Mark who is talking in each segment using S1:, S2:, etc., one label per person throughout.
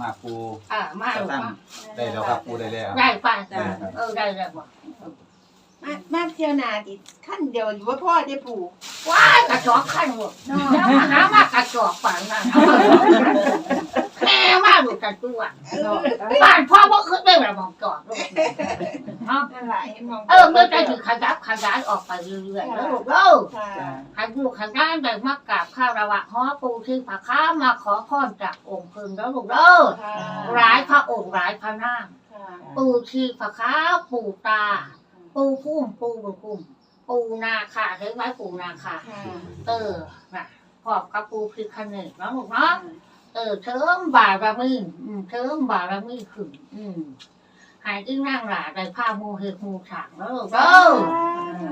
S1: มาปู
S2: อ่ามาลูก
S1: ตั้ง
S2: มา
S1: ได้แล้วครับปูได้แล้ว
S2: ได้ป่ะ
S1: ได้ครับ
S2: เออได้แล้วบ่
S3: มามาเที่ยวนาดิขั้นเดียวอยู่ว่าพ่อได้ปู่
S2: ว้ายกระจอกขั้นหมดแล้วมาหามากระจอกฝังนั่นเอา มาแม่มาลูกกระตัวบ้านพ่อบ่ขึ้นได้แบบบอกจอดลูกเนาะ
S3: นั่นแหละเห็นมอง
S2: เออเมื่อใจถึงขยับขยายออกไปเรื่อยๆแล้วลูกเอ้า
S3: ค่ะ
S2: ให้ลูกขยายได้มากราบข้าวระวะฮ้อปูที่ผาค้ามาขอพรจากองค์พึงแล้วลูกเอ้า
S3: ค่ะ
S2: หลายพระองค์หลายพระนาม
S3: ค่ะ
S2: ปูชีผาค้าปูตา ปูพุ่มปูบุญพุ่มปูนาคาเห็นไหมปูนาคา
S3: ค่ะ
S2: เออน่ะพอบกับปูคือคันหนึ่งเนาะลูกเนาะ เออเทิมบารมีอืมเทิมบารมีขึ้นอืมหายที่นั่งหลาได้ผ้ามูเฮกมูฉางแล้วลูกเออ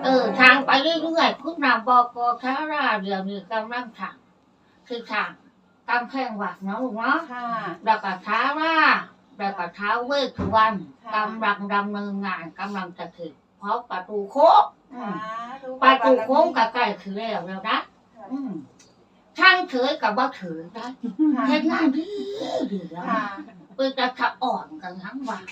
S2: เออทางไปเรื่อยๆพุทธนามบอกกช้าราเดี๋ยวนี้กำลังฉางคือฉางกำแพงวัดเนาะลูกเนาะ
S3: ค่ะ
S2: แล้วก็ท้าว่าแล้วก็ท้าเวทสุวรรณกำลังดำเนินงานกำลังจะถึงเพราะประตูโค้งอืมประตูโค้งกับใกล้คือแล้วแล้วนะอืม ช่างเฉยกับว่าเฉยนะเห็นงานดีดีแล้ว
S3: ค่ะ
S2: นะเป็นจะขะอ่อนกันทั้งวัน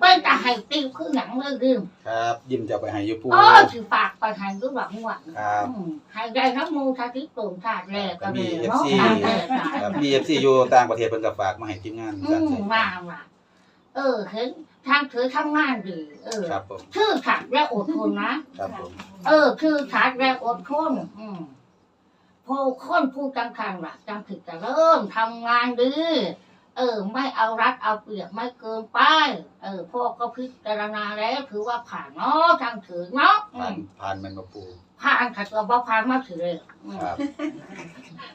S2: เป็นจะให้ติวคือหนังเลยดืม
S1: ครับ ยิ้มจะเอาไปให้อยูปู
S2: เออถือปากไปให้ด้วยหลังหวัง
S1: ครับ
S2: อืมให้ได้น้ำมูทาทิตุ่มชาติแรกก็เลยเนาะ
S1: มี
S2: ตามแรก
S1: ครับมีเอฟซีอยู่ต่างประเทศเพิ่นก็ฝากมาให้ทีมงาน
S2: อื
S1: กัน
S2: มมาว่ะเออเห็นทางเธอทำงานดีเออ
S1: ครับผม
S2: ชื่อขัดและอดทนนะครับ
S1: ผม
S2: เออชื่อขัดและอดทนอืม ผู้คนผู้จังคันว่ะจังถึงจะเริ่มทำงานดีเออ ไม่เอารัดเอาเปรียบไม่เกินไป เออพ่อก็พิจารณาแล้วถือว่าผ่านเนาะทางถือเนาะอื
S1: ผ่าน
S2: ม
S1: ผ่านมันมาปู
S2: ผ่านขัดตัวบ่ผ่านมาถือเลยอืม
S1: ครับ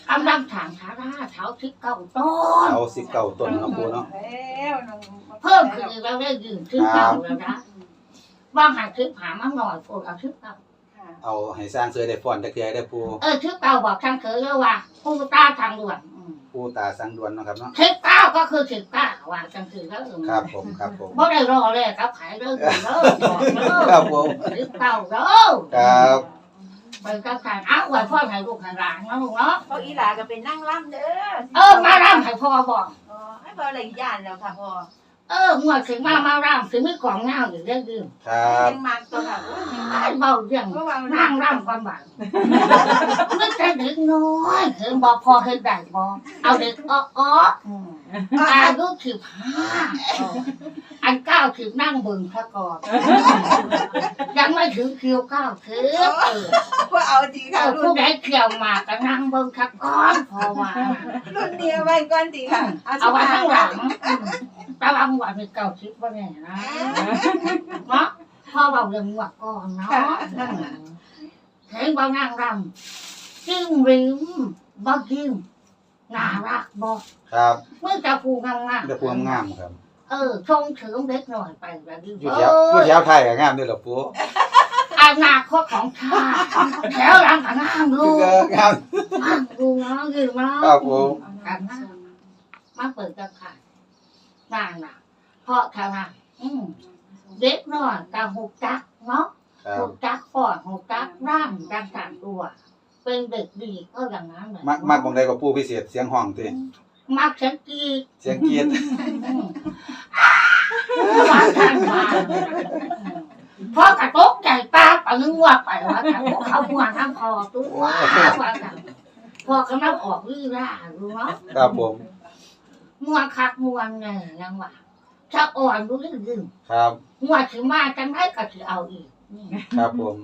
S2: กำลังถางช้าราเท้าทิศเก้าต้น
S1: เอาสิบเก้าต้นเนาะปูเนาะ
S3: แล้วน้อง
S2: เพิ่มขึ้นอีกแล้วได้ยืนทิศเก้าแล้วนะว่างหางทิศหามาหน่อยโปรดเอาทิศเก้า
S3: ค่ะ
S1: เอาให้สร้างเสือได้ฟ้อนตะเกียได้ปู
S2: เออทิศเก้าบอกทางเธอเลยว่าผู้ตาทางด่วนอืม
S1: ปูตาสังดวนเนาะครับเนาะ
S2: ทิศเก้าก็คือทิศเก้าว่าจังคือแล้วเออ
S1: ครับผมครับผม
S2: บ่ได้รอเลยครับขายเรื่องเลิกบอกเลิก
S1: ครับผม
S2: ทิศเก้าเลิก
S1: ครับ
S2: เป็นการขายอ้าวไว้พ่อให้ลูกให้หลานนะลูกเนาะ
S3: พ่ออีหลาก็เป็นนั่งร่ำเด้อ
S2: เออมาร่ำให้พ่อบอก
S3: อ๋อให้พ่ออะไรย่านแล้วค่ะพ่อ
S2: เออเมื่อถึงมามาร่ำถึงไม่กล่องเงาอยู่เรื่องยืม
S1: ครับ
S3: ยังมากตัวค่ะโอ้ยยังมา
S2: ไอ้เบาเรื่อง
S3: เพราะว่า
S2: นั่งร่ำกันบ้างนึกแต่เด็กน้อยเห็นบอกพอเห็นได้บอกเอาเด็กอ้ออ้ออืมอายุสิบห้าอันเก้าถึงนั่งเบึงซะก่อนยังไม่ถึงคิวเก้าถึงเออ
S3: พ่อเอาจริง
S2: เอ
S3: ค่ะ
S2: อ
S3: รุ่
S2: ผู้
S3: น
S2: ใดเขี่ยวมาก็นั่งเบิ่งซะก่อนพอว่า
S3: รุ่นเดียวไว้ก่อนดีค่ะ
S2: เอาไว้ข้างหลังอืม ตารางวันเป็นเก้าสิบว่าแน่นะเนาะพ่อเราเรื่องหวักก่อนเนาะอืมเห็นว่านั่งรำจิ้มริมบ่จิ้มน่ารักบ่
S1: ครับ
S2: เมื่อจะพูงาม
S1: แต่ปูงามๆครับ
S2: ๆเออชงเฉิมเล็กหน่อยไปแบบนี้
S1: อยู่
S2: เอ
S1: แถวอยู่
S2: อ
S1: แถวไทยก็งามด้วยล่ะปู
S2: อนาคตของชาติแถวหลังก็งามดู
S1: ก็งาม
S2: งามดูเนาะยืนเนาะ
S1: ครับผม
S2: กันนะมาเปิดกันค่ะ นานน่ะ เพราะเท่านั้นอืมเด็กน้อยกับหูจักเนาะ
S1: ครับ
S2: หูจักปอดหูจักร่างดังสานตัว เป็นเด็กดีก็อย่างนั้นแหละ
S1: มักมักบ่งใดก็ปูพิเศษเสียงห้องติ
S2: มักเสียงกรีด
S1: เสียงกรีด
S2: อืมมาทันมาพอกระตกใจป้าปะนึกว่าไปว่าแต่พวกเขาหัวทั้งคอตัวว่าแต่พอกำลังออกวิ่งล่าดูเนาะ
S1: ครับผม
S2: มวนคักมวนเนี่ยยังว่าถ้าอ่อนรู้เรื่องยืม
S1: ครับ
S2: มวนถึงมาจังได้ก็ถือเอาอีกอืม
S1: ครับผม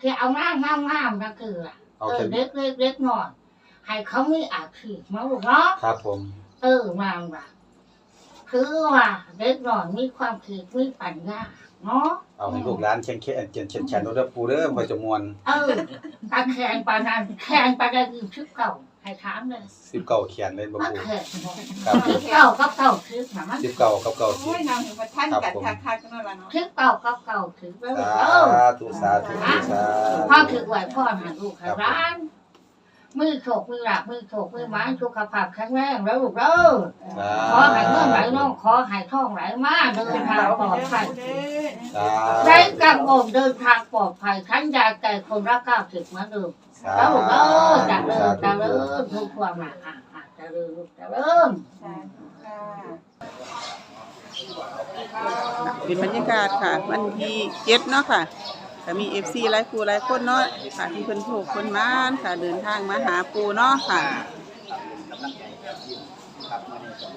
S2: คือเอาง่ามง่ามง่ามนั่นคืออะ
S1: เอา
S2: เออ
S1: แค่
S2: เล็กเล็กเล็กหน่อยให้เขามีอาชีพมาลูกเนาะ
S1: ครับผม
S2: เออมาว่าคือว่าเล็กหน่อยมีความคิดมีปัญญาเนาะ
S1: เอาให้ลูกหลานแข็งแข็งเจนเช่นชันเด้อปูเด้อบ่จะม่วน
S2: เออตาแขนปานนั้นแขนปานนั้นคือชื่อเก่า ให้ถามเลย
S1: 19เขียนเลยบ่
S2: มัน
S1: ปู
S2: แขน
S1: ครับผ
S2: ชื่อ
S1: ม
S2: เก่าก็เก่าชื่อถามมัน
S1: 19กับ
S3: โอ้
S1: 90
S3: ยนางถึงมาท่านกันคักๆนั่นแหละเนาะ
S2: ชื่อเก่าก็เก่าถือไปเลย
S1: สา
S2: เออ
S1: ธุสาธุสา
S2: พ่อ
S1: ธุ
S2: ถือไหวพ่อหาลูกหาร้าน มือโฉกมือหลับมือโฉกมือไม้สุขภาพแข็งแรงแล้วลูกเด้อขอให้เงินไหลน้องขอให้ท่องไหลมาเดินทางปลอดภัย
S1: สา
S2: ได้กังวลเดินทางปลอดภัยทั้งยาใจคนรักเก้าสิบเหมือนเดิม
S1: สา
S2: แล้วผมก็จั
S1: บ
S2: เริ่
S1: ม
S2: จั
S1: บ
S2: เริ่มทุกความอะอะอะจะเริ่มจะเริ่ม
S4: เป็นบรรยากาศค่ะ วันที่เจ็ดเนาะค่ะก็มีเอฟซีหลายคู่หลายคนเนาะค่ะที่เพิ่นโผกคนมานค่ะเดินทางมาหาปูเนาะค่ะ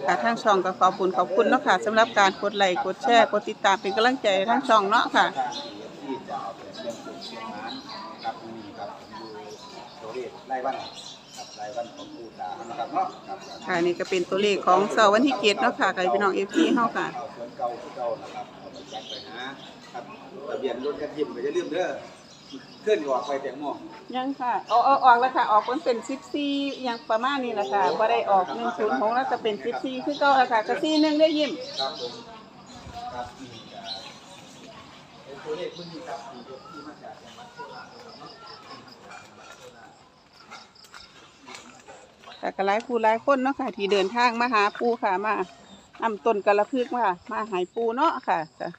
S4: ค่ะทางช่องก็ขอบคุณขอบคุณเนาะค่ะสำหรับการกดไลค์กดแชร์กดติดตามเป็นกำลังใจทางช่องเนาะค่ะ
S1: เอาไปเชียงตุกเชียงหมานครับนี่ครับดูตัวเลขรายวันครับรายวันของผู้ตานะครับเนาะครับ
S4: ค่ะนี่ก็เป็นตัวเลขของเสาร์วันที่เจ็ดเนาะค่ะกับพี่น้องเอฟซีเฮาค่ะ
S1: เอาสวนเก่าที่เก่านะครับเอาไปแจ็คไปหาครับทะเบียนรถกันทิมก็จะลืมเด้อขึ้นออกไปแตงโม
S4: ยังค่ะเอาเอาออกแล้วค่ะ ออกมันเป็นซิปซียังประมาณนี้แหละค่ะบ่ได้ออกหนึ่งศูนย์หกแล้วจะเป็นซิปซีคือเก่าแล้วค่ะก็ซีหนึ่งได้ยิ้ม
S1: ครับผมครับนี่จะเป็นตัวเลขมึงนี่ครับที่ที่มาจากจังหวัดโคราชนะครับเนาะ
S4: ค่ก็หลายผู้หลายคนเนาะค่ะ ที่เดินทางมาหาปูค่ะมานำต้นกระพึกมามาหายปูเนาะค่ะจ้ะ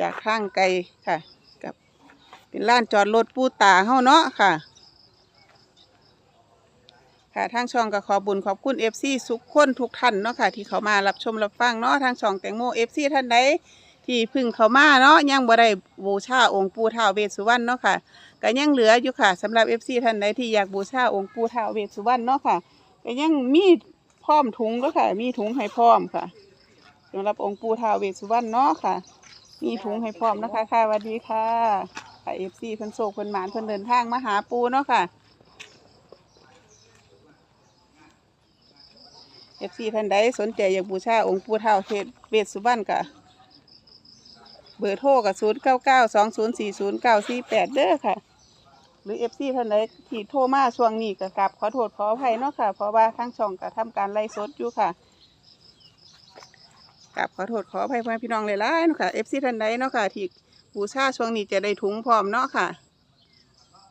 S4: จากข้างไกลค่ะ กับเป็นล้านจอดรถปูตาเฮาเนาะค่ะ ค่ะทางช่องก็ขอบุญขอบคุณเอฟซีทุกคนทุกท่านเนาะค่ะ ที่เขามารับชมรับฟังเนาะทางช่องแตงโมเอฟซีท่านใดที่พึ่งเขามาเนาะยังบ่ได้บูชาองค์ปูท้าวเวสสุวรรณเนาะค่ะ ก็ยังเหลืออยู่ค่ะสำหรับเอฟซีท่านใดที่อยากบูชาองค์ปูท้าวเวสสุวรรณเนาะค่ะก็ยังมีพร้อมถุงแล้วค่ะ มีถุงให้พร้อมค่ะสำหรับองค์ปูท้าวเวสสุวรรณเนาะค่ะ มีถุงให้พร้อมนะคะค่ะสวัสดีค่ะเอฟซีเพิ่นโศกเพิ่นหมานเพิ่นเดินทางมาหาปูเนาะค่ะเอฟซีท่านใดสนใจอยากบูชาองค์ปู่ท่าเทศเวสสุวรรณกะ เบอร์โทรกับศูนย์เก้าเก้าสองศูนย์สี่ศูนย์เก้าสี่แปดเด้อค่ะ หรือเอฟซีท่านใดที่โทรมาช่วงนี้ก็กราบขอโทษขออภัยเนาะค่ะ เพราะว่าทั้งช่องก็ทำการไล่สดอยู่ค่ะกราบขอโทษขออภัยพ่อแม่พี่น้องเลยล่ะเนาะค่ะเอฟซีท่านใดเนาะค่ะที่บูชาช่วงนี้จะได้ถุงพร้อมเนาะค่ะ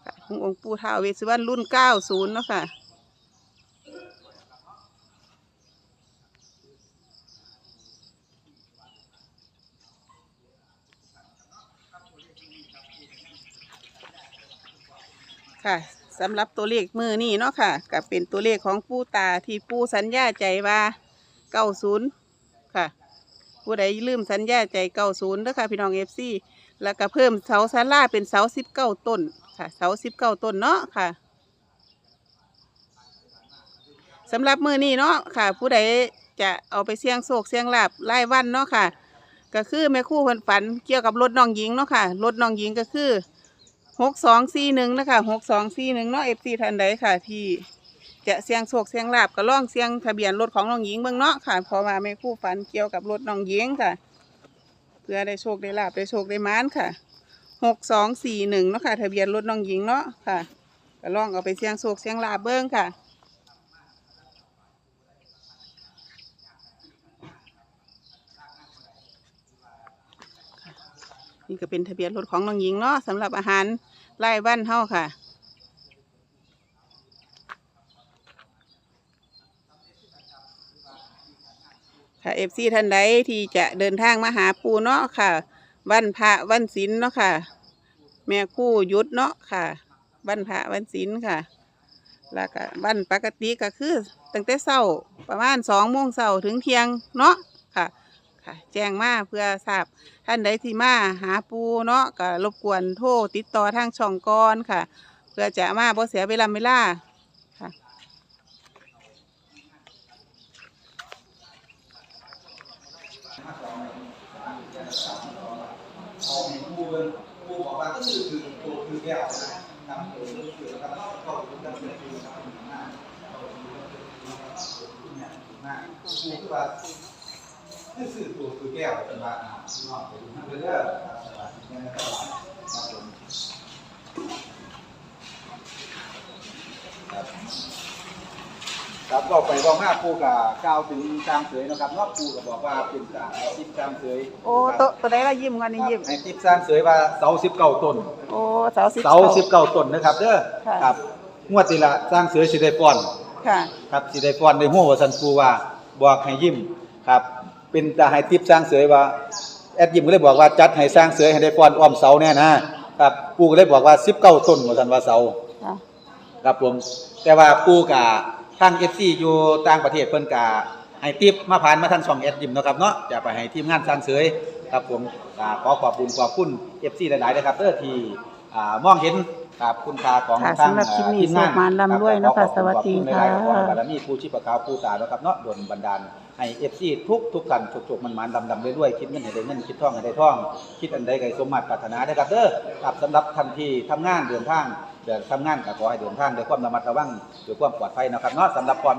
S4: ค่ะถุงองค์ปู่ท้าวเวสสุวรรณรุ่นเก้าศูนย์เนาะค่ะ ค่ะสำหรับตัวเลขมือนี่เนาะค่ะกับเป็นตัวเลขของปูตาที่ปูสัญญาใจว่าเก้าศูนย์ค่ะ ผู้ใดลืมสัญญาใจเก้าศูนย์เด้อค่ะพี่น้องเอฟซีแล้วก็เพิ่มเสาซาร่าเป็นเสาสิบเก้าต้นค่ะ เสาสิบเก้าต้นเนาะค่ะสำหรับมือนี้เนาะค่ะ ผู้ใดจะเอาไปเสี่ยงโศกเสี่ยงลาบไล่วันเนาะค่ะ ก็คือแม่คู่คนฝันเกี่ยวกับรถน้องหญิงเนาะค่ะรถน้องหญิงก็คือ หกสองสี่หนึ่งนะคะหกสองสี่หนึ่งเนาะเอฟซีทันใดค่ะที่จะเสียงโศกเสียงลาบก็ล่องเสียงทะเบียนรถของน้องหญิงเบื้องเนาะค่ะพอมาไม่คู่ฝันเกี่ยวกับรถน้องหญิงค่ะ เพื่อได้โชคได้ลาบได้โชคได้มานค่ะหกสองสี่หนึ่งเนาะค่ะ ทะเบียนรถน้องหญิงเนาะค่ะก็ล่องเอาไปเสียงโศกเสียงลาบเบื้องค่ะ นี่ก็เป็นทะเบียนรถของน้องหญิงเนาะสำหรับอาหารไล่บ้านเฮาค่ะ ค่ะเอฟซีท่านใดที่จะเดินทางมาหาปูเนาะค่ะ วันพระวันศีลเนาะค่ะ แม่คู่ยุดเนาะค่ะ วันพระวันศีลค่ะ แล้วก็วันปกติก็คือตั้งแต่เช้าประมาณสองโมงเช้าถึงเที่ยงเนาะ ค่ะ แจ้งมาเพื่อทราบท่านใดที่มาหาปูเนาะก็รบกวนโทรติดต่อทางช่องก่อนค่ะ เพื่อจะมาบ่เสียเวลาเวลาค่ะ
S1: เอาปูปูบอกว่าก็คือคือตัวคือแก้วนะครับตัวคือแล้วก็เข้าถึงกันเป็นคือนะครับหน้าเข้าถึงกันเป็นคือนะครับหน้าผู้คือว่า คือสื่อตัวคือแก้วเป็นว่าอ่าพี่น้องไปดูนั่นเด้อครับสวัสดีนะครับครับผมครับครับก็ไปบอกมาปูกับกล่าวถึงจางเสยนะครับเนอกปูก็บอกว่าเป็นจางทิพจางเสย
S4: โอ้ตัวตัวใดละยิ้มกันนี่ยิ้ม
S1: ให้ทิพสร้างเสยว่าเสาสิบเก้าต้น
S4: โอ้เสาสิบ
S1: เสาสิบเก้าต้นนะครับเด้อ
S4: ค่ะ
S1: ครับงวดนี้ละสร้างเสือสิได้ป้อน
S4: ค่ะ
S1: ครับสิได้ป้อนในหัววาสันปูว่าบอกให้ยิ้มครับ เป็นตาให้ทิพสร้างเสือว่าแอดยิ้มก็เลยบอกว่าจัดให้สร้างเสือให้ได้ป้อนอ้อมเสาแน่นะครับปูก็เลยบอกว่าสิบเก้าต้นวาสันว่าเสา
S4: ค่ะ
S1: ครับผมแต่ว่าปูกะทางเอฟซีอยู่ต่างประเทศเพิ่นกะให้ทิปมาผ่านมาทางช่องแอดยิมเนาะครับเนาะจะไปให้ทีมงานสร้างเสยครับผมอ่าขอขอบคุณขอบคุณเอฟซีหลายๆนะครับเด้อที่อ่ามองเห็นครับคุณค่าของ
S4: ค่ะ
S1: ทาง
S4: สำหรับคลิปนี้
S1: ทีมงาน
S4: โชคมารร่ำรวยเนาะค่ะ
S1: รับขอบณ
S4: สวัสดี
S1: ขอบณหลายๆ
S4: ค่ะ
S1: ขอให้บารมีผู้ชีพขาวผู้ตานะครับเนาะดลบันดาล ให้เอฟซีทุกทุกกันจุกๆมันมานดำดำไปด้วยๆคิดเงินให้ได้เงินคิดท่องให้ได้ท่อง คิดอันใดก็สมมาตรปรารถนาได้ครับเด้อกับสำหรับทันทีทำงานเดินทางเดินทำงานก็ขอให้เดินทางด้วยความระมัดระวังด้วยความปลอดภัยนะครับเนาะสำหรับพ่อแม่